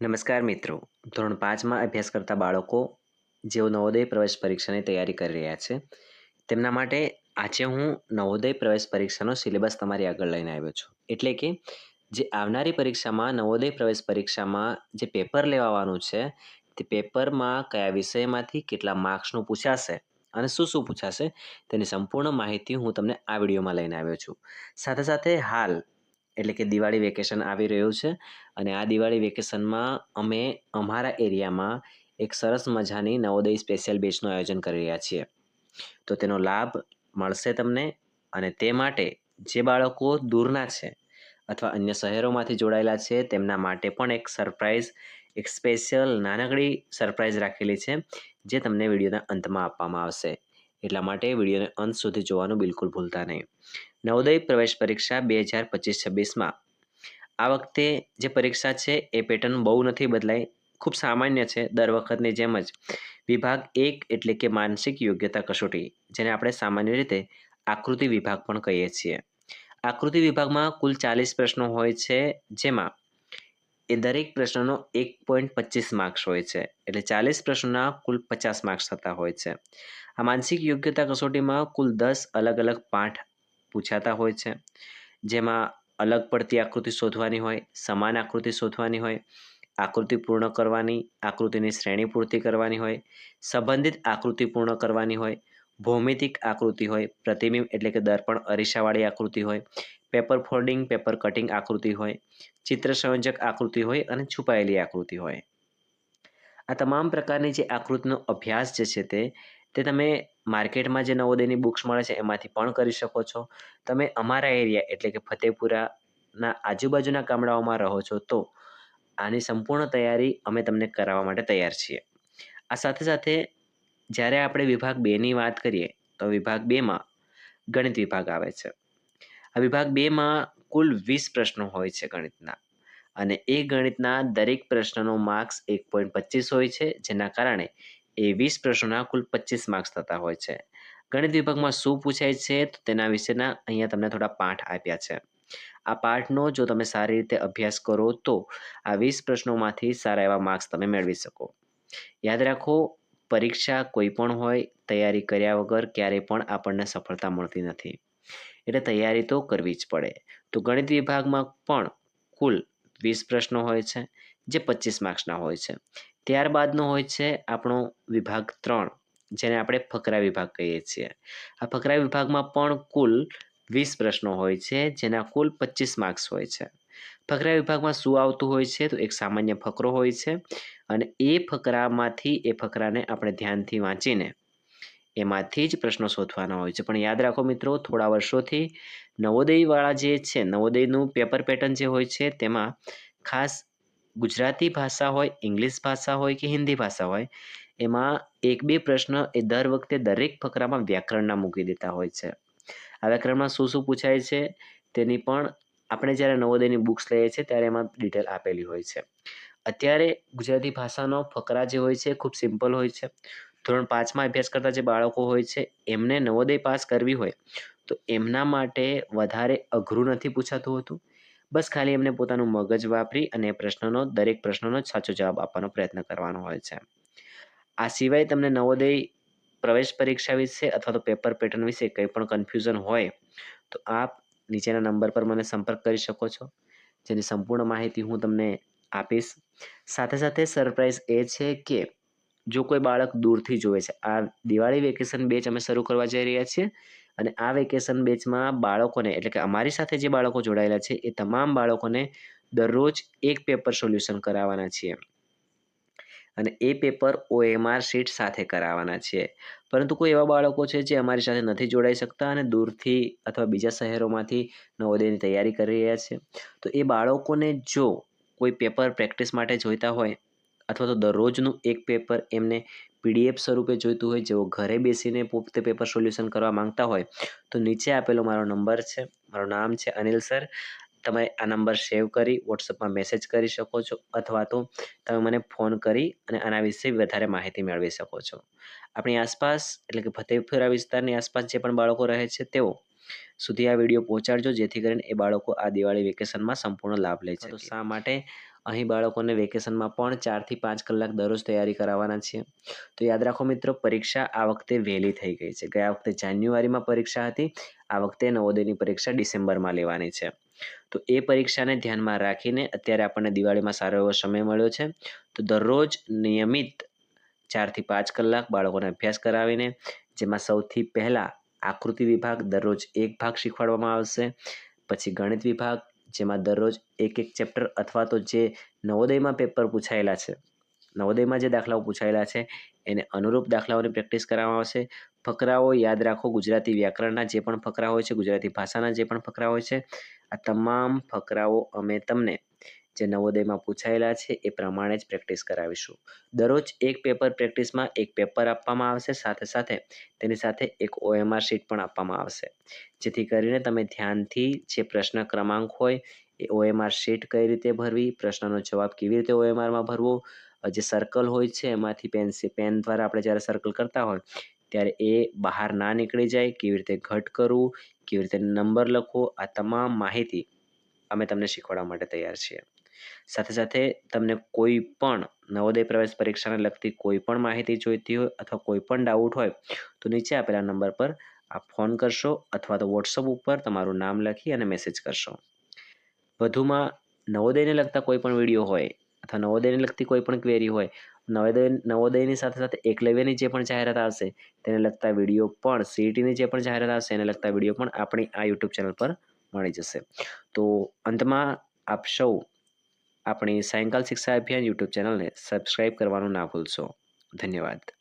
નમસ્કાર મિત્રો. ધોરણ પાંચમાં અભ્યાસ કરતા બાળકો જેઓ નવોદય પ્રવેશ પરીક્ષાની તૈયારી કરી રહ્યા છે, તેમના માટે આજે હું નવોદય પ્રવેશ પરીક્ષાનો સિલેબસ તમારી આગળ લઈને આવ્યો છું. એટલે કે જે આવનારી પરીક્ષામાં, નવોદય પ્રવેશ પરીક્ષામાં જે પેપર લેવાવાનું છે, તે પેપરમાં કયા વિષયમાંથી કેટલા માર્ક્સનું પૂછાશે અને શું શું પૂછાશે તેની સંપૂર્ણ માહિતી હું તમને આ વિડીયોમાં લઈને આવ્યો છું. સાથે સાથે હાલ એટલે કે દિવાળી વેકેશન આવી રહ્યું છે. અને આ દિવાળી વેકેશનમાં અમે અમારા એરિયામાં એક સરસ મજાની નવોદય સ્પેશિયલ બેચનું આયોજન કરી રહ્યા છીએ. તો તેનો લાભ મળશે તમને અને તે માટે જે બાળકો દૂરના છે અથવા અન્ય શહેરોમાંથી જોડાયેલા છે, તેમના માટે પણ એક સરપ્રાઈઝ, એક સ્પેશિયલ નાનકડી સરપ્રાઈઝ રાખેલી છે, જે તમને વિડીયોના અંતમાં આપવામાં આવશે. એટલા માટે વિડીયોને અંત સુધી જોવાનું બિલકુલ ભૂલતા નહીં. નવોદય પ્રવેશ પરીક્ષા બે હજાર પચીસ છવ્વીસમાં. આ વખતે જે પરીક્ષા છે, એ પેટર્ન બહુ નથી બદલાઈ. ખૂબ સામાન્ય છે, દર વખતની જેમ જ. વિભાગ એક એટલે કે માનસિક યોગ્યતા કસોટી, જેને આપણે સામાન્ય રીતે આકૃતિ વિભાગ પણ કહીએ છીએ. આકૃતિ વિભાગમાં કુલ ચાલીસ પ્રશ્નો હોય છે, જેમાં એ દરેક પ્રશ્નનો એક પોઈન્ટ પચીસ માર્ક્સ હોય છે. એટલે ચાલીસ પ્રશ્નોના કુલ પચાસ માર્ક્સ થતા હોય છે. આ માનસિક યોગ્યતા કસોટીમાં કુલ દસ અલગ અલગ પાઠ પૂછાતા હોય છે. જેમાં અલગ પડતી આકૃતિ શોધવાની હોય, સમાન આકૃતિ શોધવાની હોય, આકૃતિ પૂર્ણ કરવાની, આકૃતિની શ્રેણી પૂર્તિ કરવાની હોય, સંબંધિત આકૃતિ પૂર્ણ કરવાની હોય, ભૌમિતિક આકૃતિ હોય, પ્રતિબિંબ એટલે કે દર્પણ અરીસાવાળી આકૃતિ હોય પેપર ફોલ્ડિંગ, પેપર કટિંગ આકૃતિ હોય ચિત્ર સંયોજક આકૃતિ હોય અને છુપાયેલી આકૃતિ હોય. આ તમામ પ્રકારની જે આકૃતિનો અભ્યાસ જે છે તે તે તમે માર્કેટમાં જે નવોદયની બુક્સ મળે છે એમાંથી પણ કરી શકો છો. તમે અમારા એરિયા એટલે કે ફતેપુરાના આજુબાજુના ગામડાઓમાં રહો છો તો, આની સંપૂર્ણ તૈયારી અમે તમને કરાવવા માટે તૈયાર છીએ. આ સાથે સાથે, જ્યારે આપણે વિભાગ બેની વાત કરીએ, તો વિભાગ બેમાં ગણિત વિભાગ આવે છે. આ વિભાગ બેમાં કુલ વીસ પ્રશ્નો હોય છે ગણિતના. અને એ ગણિતના દરેક પ્રશ્નનો માર્ક્સ એક પોઈન્ટ પચીસ હોય છે, જેના કારણે એ વીસ પ્રશ્નોના કુલ પચીસ માર્ક્સ થતા હોય છે. ગણિત વિભાગમાં શું પૂછાય છે, તો તેના વિશેના અહીંયા તમને થોડા પાઠ આપ્યા છે. આ પાઠનો જો તમે સારી રીતે અભ્યાસ કરો, તો આ વીસ પ્રશ્નોમાંથી સારા એવા માર્ક્સ તમે મેળવી શકો. યાદ રાખો, પરીક્ષા કોઈ પણ હોય, તૈયારી કર્યા વગર ક્યારેય પણ આપણને સફળતા મળતી નથી. એટલે તૈયારી તો કરવી જ પડે. તો ગણિત વિભાગમાં પણ કુલ વીસ પ્રશ્નો હોય છે, જે પચીસ માર્ક્સના હોય છે. ત્યારબાદનો હોય છે આપણો વિભાગ ત્રણ, જેને આપણે ફકરા વિભાગ કહીએ છીએ. આ ફકરા વિભાગમાં પણ કુલ વીસ પ્રશ્નો હોય છે, જેના કુલ પચીસ માર્ક્સ હોય છે. ફકરા વિભાગમાં શું આવતું હોય છે તો એક સામાન્ય ફકરો હોય છે અને એ ફકરામાંથી એ ફકરાને આપણે ધ્યાનથી વાંચીને એમાંથી જ પ્રશ્નો શોધવાના હોય છે. પણ યાદ રાખો મિત્રો, થોડા વર્ષોથી નવોદયવાળા જે છે, નવોદયનું પેપર પેટર્ન જે હોય છે, તેમાં ખાસ ગુજરાતી ભાષા હોય, ઇંગ્લિશ ભાષા હોય કે હિન્દી ભાષા હોય, એમાં એક બે પ્રશ્ન એ દર વખતે દરેક ફકરામાં વ્યાકરણના મૂકી દેતા હોય છે. આ વ્યાકરણમાં શું શું પૂછાય છે, તેની પણ આપણે જ્યારે નવોદયની બુક્સ લઈએ છીએ, ત્યારે એમાં ડિટેલ આપેલી હોય છે. અત્યારે ગુજરાતી ભાષાનો ફકરા જે હોય છે ખૂબ સિમ્પલ હોય છે. ધોરણ પાંચમાં અભ્યાસ કરતા જે બાળકો હોય છે, એમને નવોદય પાસ કરવી હોય, તો એમના માટે વધારે અઘરું નથી પૂછાતું હોતું? બસ ખાલી એમને પોતાનું મગજ વાપરી અને પ્રશ્નનો, દરેક પ્રશ્નનો સાચો જવાબ આપવાનો પ્રયત્ન કરવાનો હોય છે. આ સિવાય તમને નવોદય પ્રવેશ પરીક્ષા વિશે અથવા તો પેપર પેટર્ન વિશે કંઈ પણ કન્ફ્યુઝન હોય, તો આપ નીચેના નંબર પર મને સંપર્ક કરી શકો છો, જેની સંપૂર્ણ માહિતી હું તમને આપીશ. સાથે સાથે સરપ્રાઈઝ એ છે કે જો કોઈ બાળક દૂરથી જોવે છે. આ દિવાળી વેકેશન બેચ અમે શરૂ કરવા જઈ રહ્યા છીએ અને આ વેકેશન બેચમાં બાળકોને, એટલે કે અમારી સાથે જે બાળકો જોડાયેલા છે, એ તમામ બાળકોને દરરોજ એક પેપર સોલ્યુશન કરાવવાના છીએ. અને એ પેપર ઓએમઆર શીટ સાથે કરાવવાના છીએ. પરંતુ કોઈ એવા બાળકો છે જે અમારી સાથે નથી જોડાઈ શકતા અને દૂરથી અથવા બીજા શહેરોમાંથી નવોદયની તૈયારી કરી રહ્યા છે. તો એ બાળકોને જો કોઈ પેપર પ્રેક્ટિસ માટે જોઈતા હોય અથવા તો દરરોજનું એક પેપર એમને પીડીએફ સ્વરૂપે જોઈતું હોય, જેઓ ઘરે બેસીને પોતે પેપર સોલ્યુશન કરવા માંગતા હોય, તો નીચે આપેલો મારો નંબર છે, મારું નામ છે અનિલ સર. તમે આ નંબર સેવ કરી, વોટ્સઅપમાં મેસેજ કરી શકો છો, અથવા તો તમે મને ફોન કરી અને આના વિશે વધારે માહિતી મેળવી શકો છો. આપણી આસપાસ, એટલે કે ફતેપુરા વિસ્તારની આસપાસ જે પણ બાળકો રહે છે, તેઓ સુધી આ વીડિયો પહોંચાડજો જેથી કરીને એ બાળકો આ દિવાળી વેકેશનમાં સંપૂર્ણ લાભ લે છે તો શા માટે અહીં બાળકોને વેકેશનમાં પણ ચારથી પાંચ કલાક દરરોજ તૈયારી કરાવવાના છે? તો યાદ રાખો મિત્રો પરીક્ષા આ વખતે વહેલી થઈ ગઈ છે. ગયા વખતે જાન્યુઆરીમાં પરીક્ષા હતી આ વખતે નવોદયની પરીક્ષા ડિસેમ્બરમાં લેવાની છે. તો એ પરીક્ષાને ધ્યાનમાં રાખીને અત્યારે આપણને દિવાળીમાં સારો એવો સમય મળ્યો છે. તો દરરોજ નિયમિત ચારથી પાંચ કલાક બાળકોને અભ્યાસ કરાવીને જેમાં સૌથી પહેલાં આકૃતિ વિભાગ દરરોજ એક ભાગ શીખવાડવામાં આવશે. પછી ગણિત વિભાગ, જેમાં દરરોજ એક એક ચેપ્ટર અથવા તો જે નવોદયમાં પેપર પૂછાયેલા છે, નવોદયમાં જે દાખલાઓ પૂછાયેલા છે, એને અનુરૂપ દાખલાઓની પ્રેક્ટિસ કરવામાં આવશે. ફકરાઓ યાદ રાખો, ગુજરાતી વ્યાકરણના જે પણ ફકરા હોય છે, ગુજરાતી ભાષાના જે પણ ફકરા હોય છે, આ તમામ ફકરાઓ અમે તમને જે નવોદયમાં પૂછાયેલા છે એ પ્રમાણે જ પ્રેક્ટિસ કરાવીશું. દરરોજ એક પેપર પ્રેક્ટિસમાં એક પેપર આપવામાં આવશે, સાથે સાથે તેની સાથે એક ઓએમઆર શીટ પણ આપવામાં આવશે. જેથી કરીને તમે ધ્યાનથી જે પ્રશ્ન ક્રમાંક હોય એ ઓએમઆર શીટ કઈ રીતે ભરવી, પ્રશ્નનો જવાબ કેવી રીતે ઓએમઆરમાં ભરવો જે સર્કલ હોય છે એમાંથી પેન્સિલ પેન દ્વારા આપણે જ્યારે સર્કલ કરતા હોય ત્યારે એ બહાર ના નીકળી જાય, કેવી રીતે ઘટ કરવું, કેવી રીતે નંબર લખવો, આ તમામ માહિતી અમે તમને શીખવાડવા માટે તૈયાર છીએ. સાથે સાથે તમને કોઈ પણ નવોદય પ્રવેશ પરીક્ષાને લગતી કોઈ પણ માહિતી જોઈતી હોય અથવા કોઈ પણ ડાઉટ હોય, તો નીચે આપેલા નંબર પર આપ ફોન કરશો અથવા તો વોટ્સઅપ ઉપર તમારું નામ લખી અને મેસેજ કરશો. વધુમાં નવોદયને લગતા કોઈ પણ વીડિયો હોય અથવા નવોદયને લગતી કોઈ પણ ક્વેરી હોય, નવોદય, નવોદયની સાથે સાથે એકલવ્યની જે પણ જાહેરાત આવશે, તેને લગતા વીડિયો પણ સીઈટીની જે પણ જાહેરાત આવશે એને લગતા વીડિયો પણ આપણી આ યુટ્યુબ ચેનલ પર મળી જશે. તો અંતમાં આપ સૌ આપણી સાયંકાલ શિક્ષા અભિયાન યુટ્યુબ ચેનલને સબસ્ક્રાઈબ કરવાનું ના ભૂલશો. ધન્યવાદ.